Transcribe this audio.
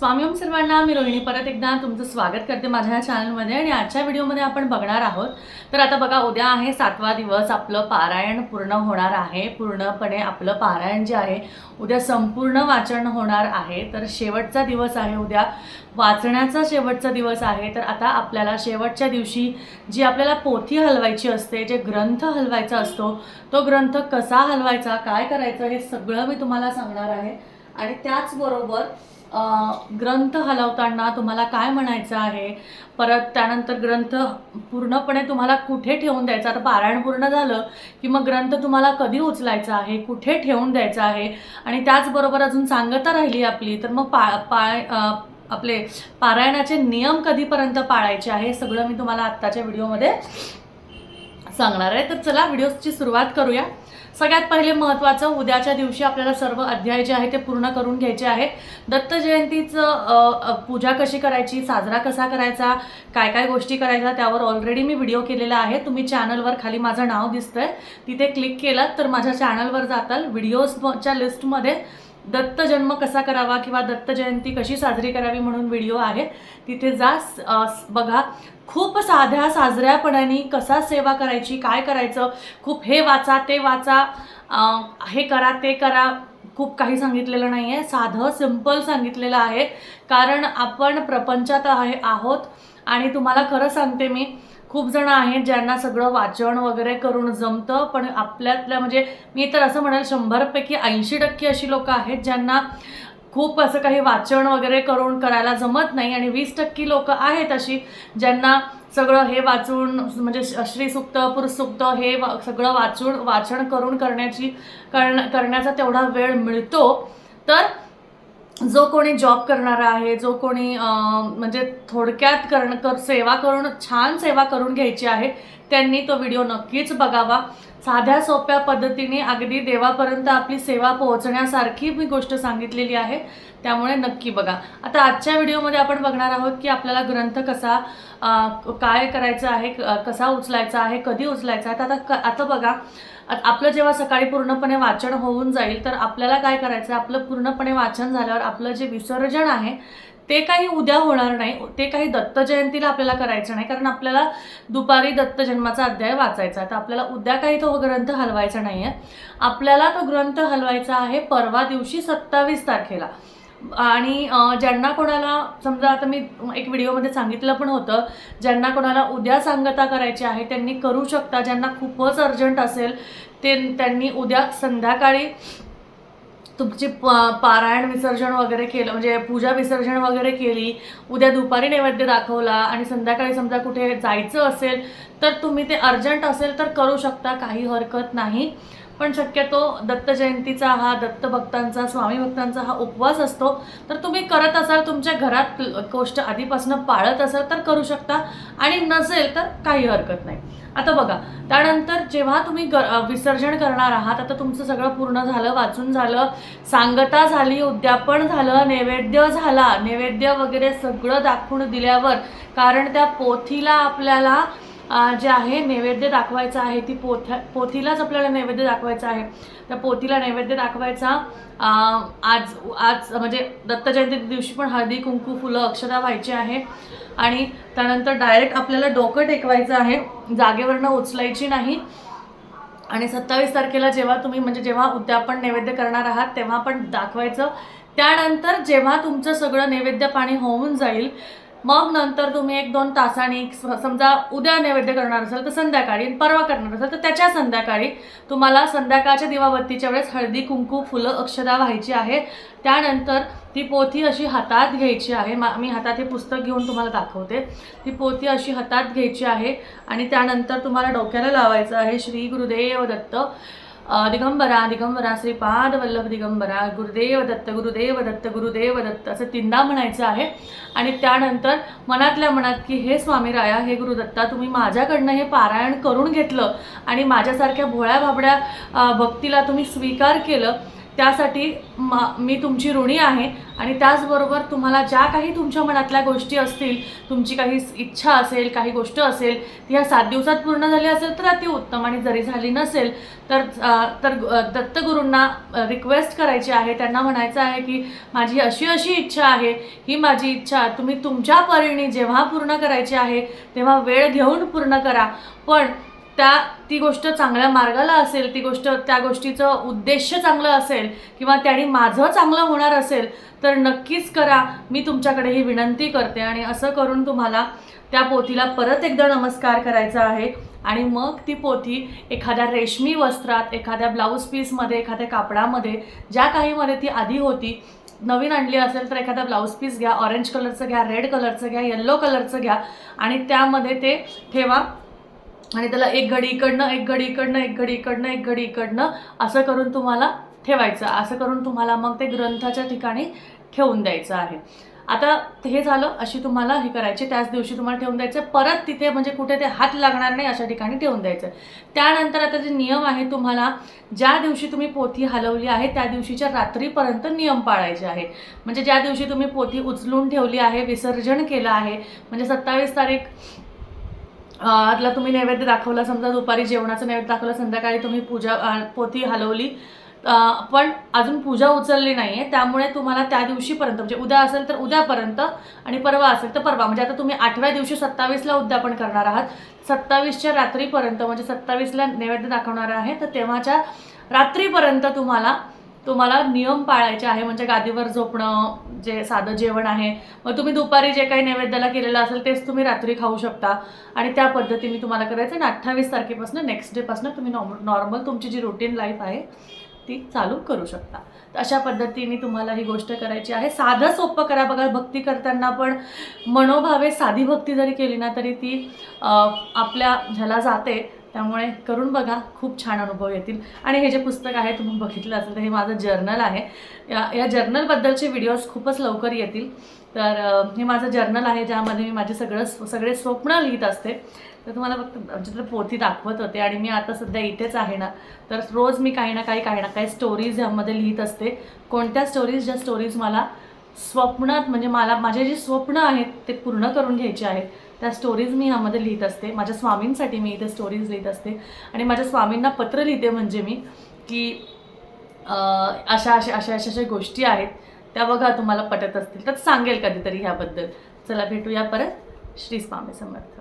स्वामी ओम सर्वांना मी रोहिणी परत एकदा तुमचं स्वागत करते माझ्या या चॅनलमध्ये आणि आजच्या व्हिडिओमध्ये आपण बघणार आहोत. तर आता बघा उद्या आहे सातवा दिवस आपलं पारायण पूर्ण होणार आहे. पूर्णपणे आपलं पारायण जे आहे उद्या संपूर्ण वाचन होणार आहे. तर शेवटचा दिवस आहे उद्या. वाचण्याचा शेवटचा दिवस आहे. तर आता आपल्याला शेवटच्या दिवशी जी आपल्याला पोथी हलवायची असते जे ग्रंथ हलवायचा असतो तो ग्रंथ कसा हलवायचा काय करायचं हे सगळं मी तुम्हाला सांगणार आहे. आणि त्याचबरोबर ग्रंथ हलवताना तुम्हाला काय म्हणायचं आहे? परत त्यानंतर ग्रंथ पूर्णपणे तुम्हाला कुठे ठेवून द्यायचा? आता पारायण पूर्ण झालं की मग ग्रंथ तुम्हाला कधी उचलायचा आहे? कुठे ठेवून द्यायचा आहे? आणि त्याचबरोबर अजून सांगता राहिली आपली तर मग पा पाय आपले पारायणाचे नियम कधीपर्यंत पाळायचे आहे? सगळं मी तुम्हाला आत्ताच्या व्हिडिओमध्ये सांगणार आहे. तर चला व्हिडिओची सुरुवात करूया. सगळ्यात पहिले महत्त्वाचं उद्याच्या दिवशी आपल्याला सर्व अध्याय जे आहे ते पूर्ण करून घ्यायचे आहे दत्त जयंतीचं पूजा कशी करायची साजरा कसा करायचा काय काय गोष्टी करायच्या त्यावर ऑलरेडी मी व्हिडिओ केलेला आहे. तुम्ही चॅनलवर खाली माझं नाव दिसतंय तिथे क्लिक केलं तर माझ्या चॅनलवर जाताल व्हिडिओजच्या लिस्टमध्ये दत्त जन्म कसा करावा किंवा दत्त जयंती कशी साजरी करावी म्हणून व्हिडिओ आहे. तिथे जा बघा खूप साध्या साजऱ्यापणाने कसा सेवा करायची काय करायचं खूप हे वाचा ते वाचा हे करा ते करा खूप काही सांगितलेलं नाही आहे साधं सिंपल सांगितलेलं आहे. कारण आपण प्रपंचात आहे आहोत. आणि तुम्हाला खरं सांगते मी खूप जण आहेत ज्यांना सगळं वाचन वगैरे करून जमतं पण आपल्यातल्या म्हणजे मी तर असं म्हणाल शंभरपैकी ऐंशी टक्के अशी लोकं आहेत ज्यांना खूप असं काही वाचन वगैरे करून करायला जमत नाही आणि वीस टक्के लोकं आहेत अशी ज्यांना सगळं हे वाचून म्हणजे श्रीसुक्त पुरुषसुक्त हे वा सगळं वाचून वाचन करून करण्याची करण करण्याचा तेवढा वेळ मिळतो. तर जो कोणी जॉब करणारा आहे जो कोणी म्हणजे थोडक्यात करण कर सेवा करून छान सेवा करून घ्यायची आहे त्यांनी तो व्हिडिओ नक्कीच बघावा. साध्या सोप्या पद्धतीने अगदी देवापर्यंत आपली सेवा पोहोचण्यासारखी मी गोष्ट सांगितलेली आहे. त्यामुळे नक्की बघा. आता आजच्या व्हिडिओमध्ये आपण बघणार आहोत की आपल्याला ग्रंथ कसा काय करायचं आहे क- कसा उचलायचा आहे कधी उचलायचा आहे. तर आता क- आता बघा. आपलं जेव्हा सकाळी पूर्णपणे वाचन होऊन जाईल तर आपल्याला काय करायचं आहे? आपलं पूर्णपणे वाचन झाल्यावर आपलं जे विसर्जन आहे ते काही उद्या होणार नाही. ते काही दत्त जयंतीला आपल्याला करायचं नाही. कारण आपल्याला दुपारी दत्त जन्माचा अध्याय वाचायचा आहे. तर आपल्याला उद्या काही तो ग्रंथ हलवायचा नाही आहे आपल्याला तो ग्रंथ हलवायचा आहे परवा दिवशी सत्तावीस तारखेला. आणि ज्यांना कोणाला समजा आता मी एक व्हिडिओमध्ये सांगितलं पण होतं ज्यांना कोणाला उद्या सांगता करायची आहे त्यांनी करू शकता. ज्यांना खूपच अर्जंट असेल ते त्यांनी उद्या संध्याकाळी तुमची प पारायण विसर्जन वगैरे केलं म्हणजे पूजा विसर्जन वगैरे केली उद्या दुपारी नैवेद्य दाखवला आणि संध्याकाळी समजा कुठे जायचं असेल तर तुम्ही ते अर्जंट असेल तर करू शकता काही हरकत नाही. पण शक्यतो दत्त जयंतीचा हा दत्त भक्तांचा स्वामी भक्तांचा हा उपवास असतो. तर तुम्ही करत असाल तुमच्या घरात गोष्ट आधीपासून पाळत असाल तर करू शकता. आणि नसेल तर काही हरकत नाही. आता बघा त्यानंतर जेव्हा तुम्ही ग विसर्जन करणार आहात आता तुमचं सगळं पूर्ण झालं वाचून झालं सांगता झाली उद्यापन झालं नैवेद्य झाला नैवेद्य वगैरे सगळं दाखवून दिल्यावर कारण त्या पोथीला आपल्याला जे आहे नैवेद्य दाखवायचं आहे ती पोथ्या पोथीलाच आपल्याला नैवेद्य दाखवायचं आहे. त्या पोथीला नैवेद्य दाखवायचा आज आज म्हणजे दत्त जयंती दिवशी पण हळदी कुंकू फुलं अक्षता व्हायची आहे. आणि त्यानंतर डायरेक्ट आपल्याला डोकं टेकवायचं आहे. जागेवरनं उचलायची नाही. आणि सत्तावीस तारखेला जेव्हा तुम्ही म्हणजे जेव्हा उद्यापन नैवेद्य करणार आहात तेव्हा पण दाखवायचं. त्यानंतर जेव्हा तुमचं सगळं नैवेद्य पाणी होऊन जाईल मग नंतर तुम्ही एक दोन तासांनी समजा उद्या नैवेद्य करणार असाल तर संध्याकाळी आणि परवा करणार असाल तर त्याच्या संध्याकाळी तुम्हाला संध्याकाळच्या दिवाबत्तीच्या वेळेस हळदी कुंकू फुलं अक्षदा व्हायची आहे. त्यानंतर ती पोथी अशी हातात घ्यायची आहे. मा मी हातात हे पुस्तक घेऊन तुम्हाला दाखवते. ती पोथी अशी हातात घ्यायची आहे आणि त्यानंतर तुम्हाला डोक्याला लावायचं आहे श्री गुरुदेव दत्त दिगंबरा दिगंबरा श्रीपाद वल्लभ दिगंबरा गुरुदेव दत्त गुरुदेव दत्त गुरुदेव दत्त असं तीनदा म्हणायचं आहे. आणि त्यानंतर मनातल्या मनात की हे स्वामी राया हे गुरुदत्ता तुम्ही माझ्याकडनं हे पारायण करून घेतलं आणि माझ्यासारख्या भोळ्या भाबड्या भक्तीला तुम्ही स्वीकार केलं त्यासाठी म मी तुमची ऋणी आहे आणि त्याचबरोबर तुम्हाला ज्या काही तुमच्या मनातल्या गोष्टी असतील तुमची काही इच्छा असेल काही गोष्ट असेल ती ह्या सात दिवसात पूर्ण झाली असेल तर अति उत्तम आणि जरी झाली नसेल तर तर दत्तगुरूंना रिक्वेस्ट करायची आहे. त्यांना म्हणायचं आहे की माझी अशी अशी इच्छा आहे ही माझी इच्छा तुम्ही तुमच्या परीने जेव्हा पूर्ण करायची आहे तेव्हा वेळ घेऊन पूर्ण करा. पण त्या ती गोष्ट चांगल्या मार्गाला असेल ती गोष्ट त्या गोष्टीचं उद्देश चांगलं असेल किंवा त्याने माझं चांगलं होणार असेल तर नक्कीच करा. मी तुमच्याकडे ही विनंती करते आणि असं करून तुम्हाला त्या पोथीला परत एकदा नमस्कार करायचा आहे. आणि मग ती पोथी एखाद्या रेशमी वस्त्रात एखाद्या ब्लाऊज पीसमध्ये एखाद्या कापडामध्ये ज्या काहीमध्ये ती आधी होती नवीन आणली असेल तर एखादा ब्लाऊज पीस घ्या ऑरेंज कलरचं घ्या रेड कलरचं घ्या येल्लो कलरचं घ्या आणि त्यामध्ये ते ठेवा. आणि त्याला एक घडी इकडनं एक घडी इकडनं एक घडी इकडनं एक घडी इकडनं असं करून तुम्हाला ठेवायचं. असं करून तुम्हाला मग ते ग्रंथाच्या ठिकाणी ठेवून द्यायचं आहे. आता हे झालं अशी तुम्हाला हे करायची. त्याच दिवशी तुम्हाला ठेवून द्यायचं. परत तिथे म्हणजे कुठे ते हात लागणार नाही अशा ठिकाणी ठेवून द्यायचं. त्यानंतर आता जे नियम आहे तुम्हाला ज्या दिवशी तुम्ही पोथी हलवली आहे त्या दिवशीच्या रात्रीपर्यंत नियम पाळायचे आहे म्हणजे ज्या दिवशी तुम्ही पोथी उचलून ठेवली आहे विसर्जन केलं आहे म्हणजे सत्तावीस तारीख आतला तुम्ही नैवेद्य दाखवला समजा दुपारी जेवणाचं नैवेद्य दाखवलं संध्याकाळी तुम्ही पूजा पोथी हलवली. पण अजून पूजा उचलली नाही आहे त्यामुळे तुम्हाला त्या दिवशीपर्यंत म्हणजे उद्या असेल तर उद्यापर्यंत आणि परवा असेल तर परवा. म्हणजे आता तुम्ही आठव्या दिवशी सत्तावीसला उद्यापन करणार आहात. सत्तावीसच्या रात्रीपर्यंत म्हणजे सत्तावीसला नैवेद्य दाखवणार आहे तर तेव्हाच्या रात्रीपर्यंत तुम्हाला तुम्हाला नियम पाळायचे आहे म्हणजे गादीवर झोपणं जे साधं जेवण आहे मग तुम्ही दुपारी जे काही नैवेद्याला केलेलं असेल तेच तुम्ही रात्री खाऊ शकता. आणि त्या पद्धतीने तुम्हाला करायचं आणि अठ्ठावीस तारखेपासून नेक्स्ट डेपासून तुम्ही नॉर्म नॉर्मल तुमची जी रुटीन लाईफ आहे ती चालू करू शकता. तर अशा पद्धतीने तुम्हाला ही गोष्ट करायची आहे. साधं सोपं करा बघा भक्ती करताना पण मनोभावे साधी भक्ती जरी केली ना तरी ती आपल्या ह्याला जाते त्यामुळे करून बघा खूप छान अनुभव येतील. आणि हे जे पुस्तक आहे तुम्ही बघितलं असेल तर हे माझं जर्नल आहे. या या जर्नलबद्दलचे व्हिडिओज खूपच लवकर येतील. तर हे माझं जर्नल आहे ज्यामध्ये मी माझे सगळं सगळे स्वप्न लिहित असते. तर तुम्हाला फक्त आमच्या तर पोथी दाखवत होते आणि मी आता सध्या इथेच आहे ना. तर रोज मी काही ना काही काही ना काही स्टोरीज ह्यामध्ये लिहित असते. कोणत्या स्टोरीज ज्या स्टोरीज मला स्वप्नात म्हणजे मला माझे जे स्वप्न आहेत ते पूर्ण करून घ्यायचे आहेत. त्या स्टोरीज मी ह्यामध्ये लिहित असते. माझ्या स्वामींसाठी मी इथे स्टोरीज लिहित असते. आणि माझ्या स्वामींना पत्र लिहिते म्हणजे मी की अशा अशा अशा अशा अशा गोष्टी आहेत. त्या बघा तुम्हाला पटत असतील. तर सांगेल कधीतरी ह्याबद्दल. चला भेटूया परत. श्री स्वामी समर्थ.